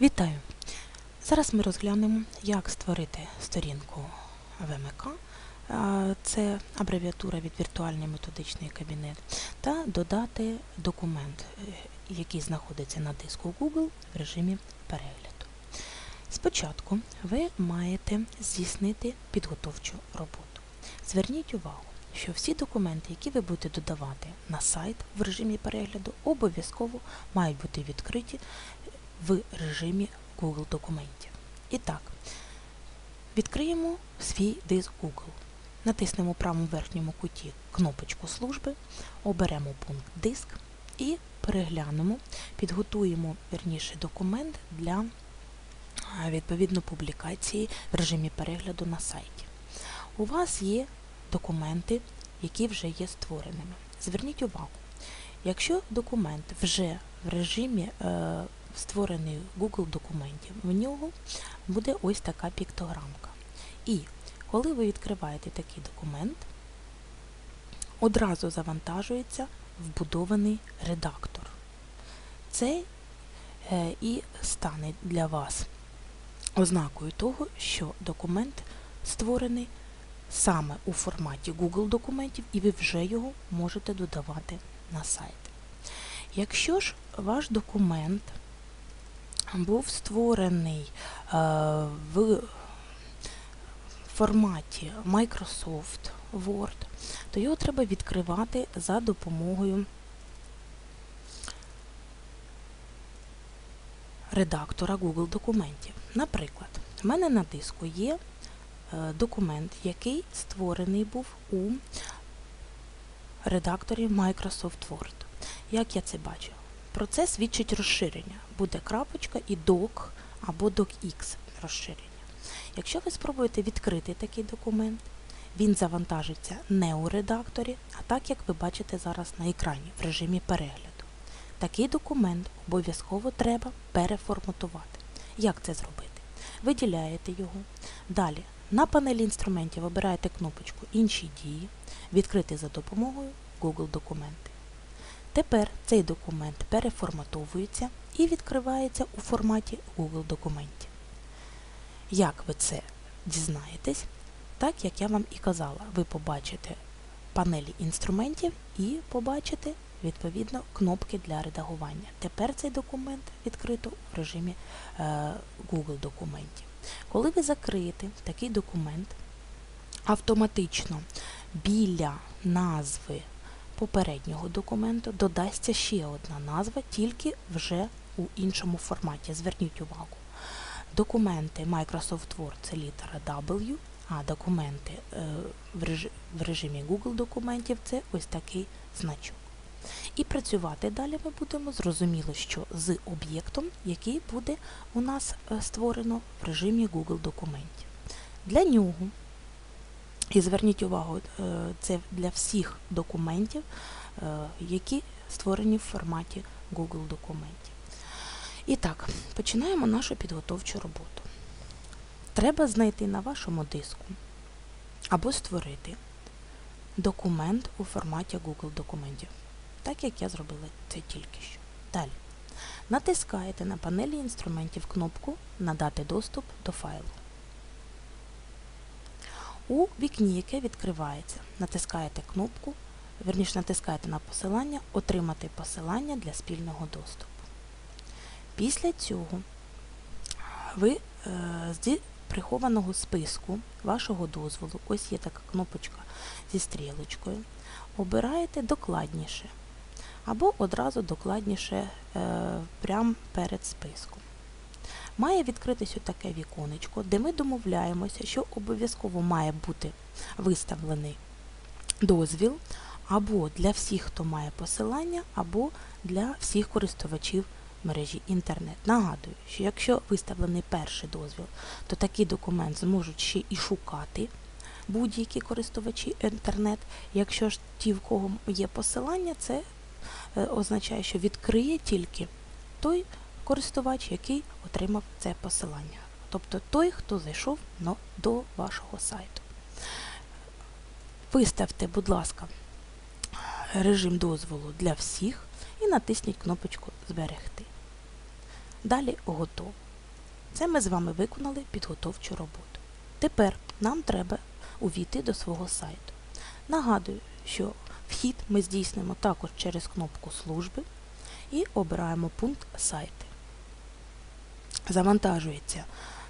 Вітаю! Зараз ми розглянемо, як створити сторінку ВМК, це абревіатура від віртуальний методичний кабінет, та додати документ, е, який знаходиться на диску Google в режимі перегляду. Спочатку ви маєте здійснити підготовчу роботу. Зверніть увагу, що всі документи, які ви будете додавати на сайт в режимі перегляду, обов'язково мають бути відкриті в режимі Google документів. І так, відкриємо свій диск Google. Натиснемо в правому верхньому куті кнопочку служби, оберемо пункт Диск і переглянемо, підготуємо верніше документ для відповідно публікації в режимі перегляду на сайті. У вас є документи, які вже є створеними. Зверніть увагу, якщо документ вже в режимі е, створений Google документів, в нього буде ось така піктограмка. І коли ви відкриваєте такий документ, одразу завантажується вбудований редактор. Це е, і стане для вас ознакою того, що документ створений саме у форматі Google документів, і ви вже його можете додавати на сайт. Якщо ж ваш документ був створений е, в форматі Microsoft Word, то його треба відкривати за допомогою редактора Google документів. Наприклад, в мене на диску є е, документ, який створений був у редакторі Microsoft Word. Як я це бачу? Про це свідчить розширення. Буде крапочка і doc або docx розширення. Якщо ви спробуєте відкрити такий документ, він завантажиться не у редакторі, а так, як ви бачите зараз на екрані в режимі перегляду. Такий документ обов'язково треба переформатувати. Як це зробити? Виділяєте його. Далі на панелі інструментів обираєте кнопочку Інші дії, відкрити за допомогою Google документи. Тепер цей документ переформатовується і відкривається у форматі Google документів. Як ви це дізнаєтесь? Так як я вам і казала, ви побачите панелі інструментів і побачите відповідно кнопки для редагування. Тепер цей документ відкрито в режимі е, Google документів. Коли ви закриєте такий документ, автоматично біля назви попереднього документу додасться ще одна назва, тільки вже у іншому форматі. Зверніть увагу. Документи Microsoft Word це літера W, а документи е, в режимі Google документів це ось такий значок. І працювати далі ми будемо зрозуміло, що з об'єктом, який буде у нас е, створено в режимі Google документів. Для нього, і зверніть увагу, е, це для всіх документів, які створені в форматі Google документів. І так, починаємо нашу підготовчу роботу. Треба знайти на вашому диску або створити документ у форматі Google документів, так як я зробила це тільки що. Далі. Натискаєте на панелі інструментів кнопку Надати доступ до файлу. У вікні, яке відкривається, натискаєте кнопку, верніше натискаєте на посилання Отримати посилання для спільного доступу. Після цього ви е, з прихованого списку вашого дозволу, ось є така кнопочка зі стрілочкою, обираєте докладніше або одразу докладніше е, прямо перед списком. Має відкритися таке віконечко, де ми домовляємося, що обов'язково має бути виставлений дозвіл або для всіх, хто має посилання, або для всіх користувачів мережі інтернет. Нагадую, що якщо виставлений перший дозвіл, то такий документ зможуть ще і шукати будь-які користувачі інтернет. Якщо ж ті, в кого є посилання, це е, означає, що відкриє тільки той користувач, який отримав це посилання. Тобто той, хто зайшов до вашого сайту. Виставте, будь ласка, режим дозволу для всіх і натисніть кнопочку Зберегти. Далі готово. Це ми з вами виконали підготовчу роботу. Тепер нам треба увійти до свого сайту. Нагадую, що вхід ми здійснимо також через кнопку служби і обираємо пункт сайти. Завантажується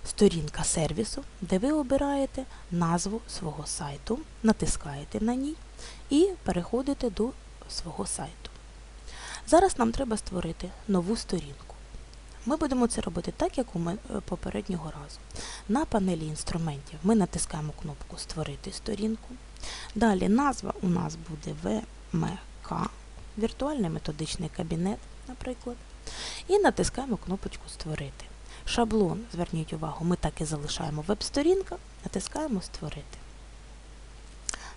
сторінка сервісу, де ви обираєте назву свого сайту, натискаєте на ній і переходите до свого сайту. Зараз нам треба створити нову сторінку. Ми будемо це робити так, як у е, попереднього разу. На панелі інструментів ми натискаємо кнопку Створити сторінку. Далі назва у нас буде ВМК, віртуальний методичний кабінет, наприклад. І натискаємо кнопочку Створити. Шаблон, зверніть увагу, ми так і залишаємо веб-сторінка, натискаємо Створити.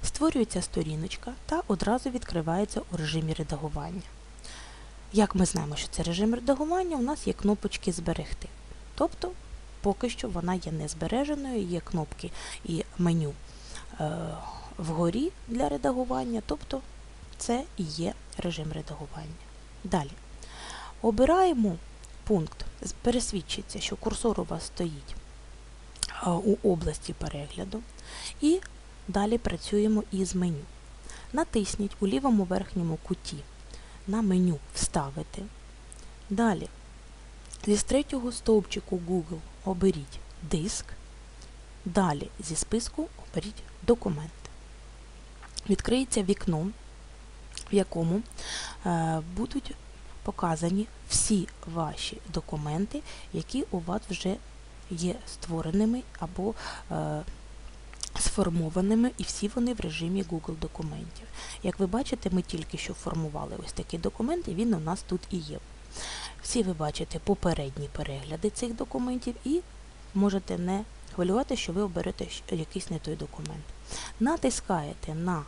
Створюється сторіночка та одразу відкривається у режимі редагування. Як ми знаємо, що це режим редагування, у нас є кнопочки Зберегти. Тобто, поки що вона є не збереженою, є кнопки і меню е, вгорі для редагування, тобто це і є режим редагування. Далі. Обираємо пункт, пересвідчиться, що курсор у вас стоїть у області перегляду. І далі працюємо із меню. Натисніть у лівому верхньому куті на меню Вставити. Далі зі третього стовпчику Google оберіть Диск. Далі зі списку оберіть Документи. Відкриється вікно, в якому е, будуть показані всі ваші документи, які у вас вже є створеними або е, сформованими, і всі вони в режимі Google документів. Як ви бачите, ми тільки що формували ось такий документ, і він у нас тут і є. Всі ви бачите попередні перегляди цих документів і можете не хвилювати, що ви оберете якийсь не той документ. Натискаєте на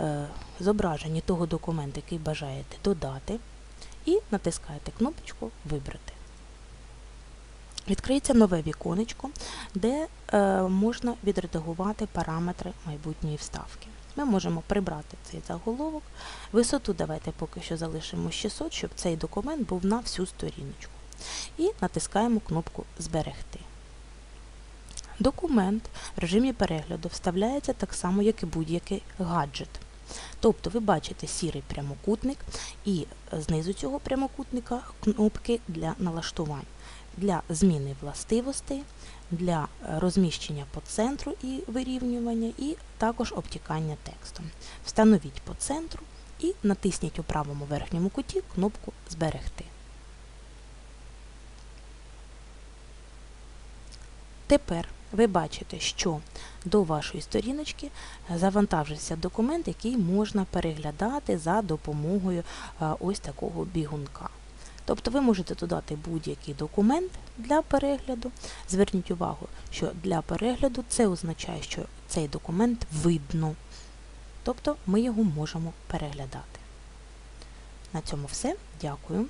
е, зображення того документу, який бажаєте додати, і натискаєте кнопочку Вибрати. Відкриється нове віконечко, де е, можна відредагувати параметри майбутньої вставки. Ми можемо прибрати цей заголовок. Висоту давайте поки що залишимо 600, щоб цей документ був на всю сторіночку. І натискаємо кнопку Зберегти. Документ в режимі перегляду вставляється так само, як і будь-який гаджет. Тобто ви бачите сірий прямокутник і знизу цього прямокутника кнопки для налаштувань, для зміни властивостей, для е, розміщення по центру і вирівнювання, і також обтікання текстом. Встановіть по центру і натисніть у правому верхньому куті кнопку Зберегти. Тепер ви бачите, що до вашої сторіночки завантажився документ, який можна переглядати за допомогою е, ось такого бігунка. Тобто ви можете додати будь-який документ для перегляду. Зверніть увагу, що для перегляду це означає, що цей документ видно. Тобто ми його можемо переглядати. На цьому все. Дякую.